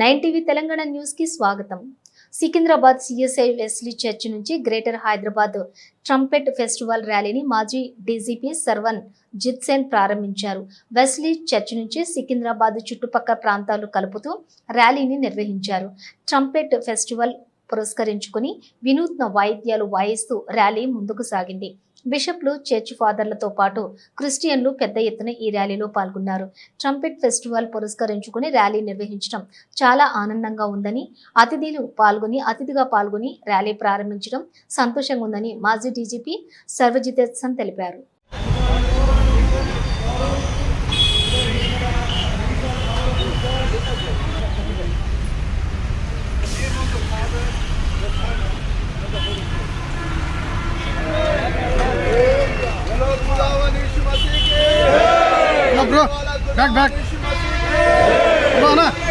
Nine TV Telangana న్యూస్కి స్వాగతం. Secunderabad CSI Wesley church నుంచి గ్రేటర్ హైదరాబాద్ ట్రంపెట్ ఫెస్టివల్ ర్యాలీని మాజీ డీజీపీ సర్వన్ జిత్సేన్ ప్రారంభించారు. వెస్లీ చర్చ్ నుంచి సికింద్రాబాద్ చుట్టుపక్కల ప్రాంతాలు కలుపుతూ ర్యాలీని నిర్వహించారు. ట్రంపెట్ ఫెస్టివల్ పురస్కరించుకుని వినూత్న వాయిద్యాలు వాయిస్తూ ర్యాలీ ముందుకు సాగింది. బిషప్లు చర్చ్ ఫాదర్లతో పాటు క్రిస్టియన్లు పెద్ద ఎత్తున ఈ ర్యాలీలో పాల్గొన్నారు. ట్రంపెట్ ఫెస్టివల్ పురస్కరించుకుని ర్యాలీ నిర్వహించడం చాలా ఆనందంగా ఉందని అతిథులు పాల్గొని అతిథిగా పాల్గొని ర్యాలీ ప్రారంభించడం సంతోషంగా ఉందని మాజీ డీజీపీ సర్వజిత్ తెలిపారు. Kalk kalk. Ulan ha.